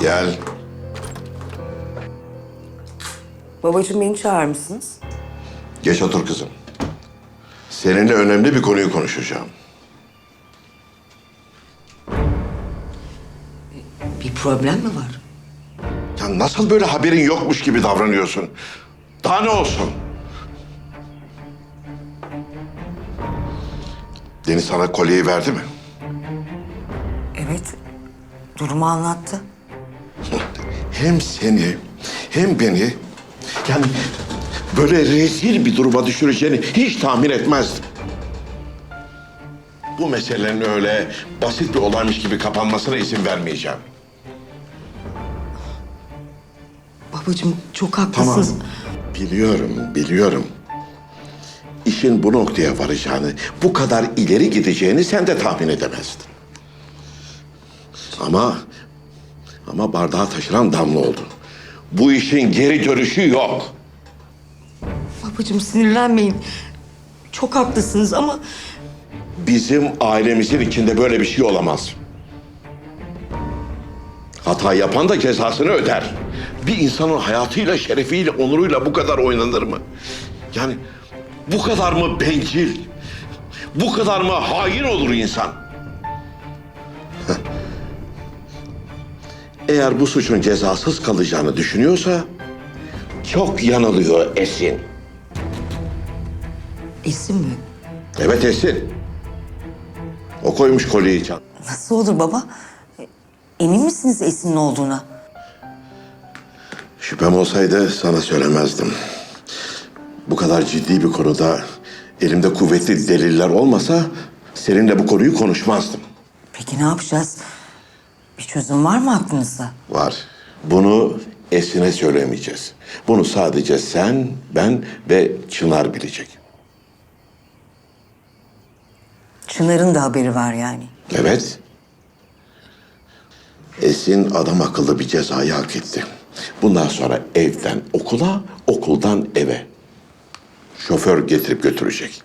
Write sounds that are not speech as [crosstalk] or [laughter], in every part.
Gel. Babacığım beni çağırmışsınız. Geç otur kızım. Seninle önemli bir konuyu konuşacağım. Bir problem mi var? Ya nasıl böyle haberin yokmuş gibi davranıyorsun? Daha ne olsun? Deniz sana kolyeyi verdi mi? Evet. Durumu anlattı. Hem seni hem beni yani böyle rezil bir duruma düşüreceğini hiç tahmin etmezdim. Bu meselenin öyle basit bir olaymış gibi kapanmasına izin vermeyeceğim. Babacığım çok haklısınız. Biliyorum, biliyorum. İşin bu noktaya varacağını, bu kadar ileri gideceğini sen de tahmin edemezdin. Ama, ama bardağı taşıran damla oldu. Bu işin geri dönüşü yok. Babacığım sinirlenmeyin. Çok haklısınız ama Bizim ailemizin içinde böyle bir şey olamaz. Hata yapan da cezasını öder. Bir insanın hayatıyla, şerefiyle, onuruyla bu kadar oynanır mı? Yani bu kadar mı bencil? Bu kadar mı hain olur insan? Eğer bu suçun cezasız kalacağını düşünüyorsa çok yanılıyor Esin. Esin mi? Evet Esin. O koymuş kolyeyi can. Nasıl olur baba? Emin misiniz Esin'in olduğuna? Şüphem olsaydı sana söylemezdim. Bu kadar ciddi bir konuda elimde kuvvetli deliller olmasa seninle bu konuyu konuşmazdım. Peki ne yapacağız? Bir çözüm var mı aklınızda? Var. Bunu Esin'e söylemeyeceğiz. Bunu sadece sen, ben ve Çınar bilecek. Çınar'ın da haberi var yani. Evet. Esin adam akıllı bir cezayı hak etti. Bundan sonra evden okula, okuldan eve. Şoför getirip götürecek.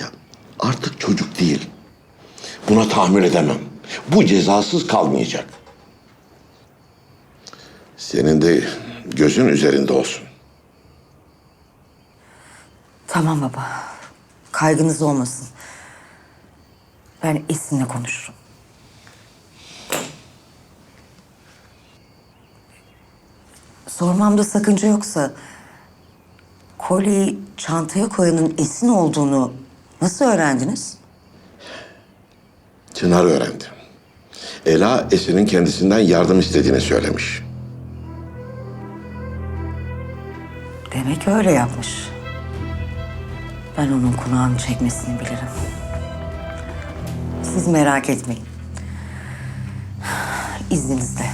Ya artık çocuk değil. Buna tahammül edemem. Bu cezasız kalmayacak. Senin de gözün üzerinde olsun. Tamam baba. Kaygınız olmasın. Ben Esin'le konuşurum. Sormamda sakınca yoksa... ...kolyeyi çantaya koyanın Esin olduğunu nasıl öğrendiniz? Çınar öğrendi. Ela Esin'in kendisinden yardım istediğini söylemiş. Demek öyle yapmış. Ben onun kulağını çekmesini bilirim. Siz merak etmeyin. [sighs] İzninizle.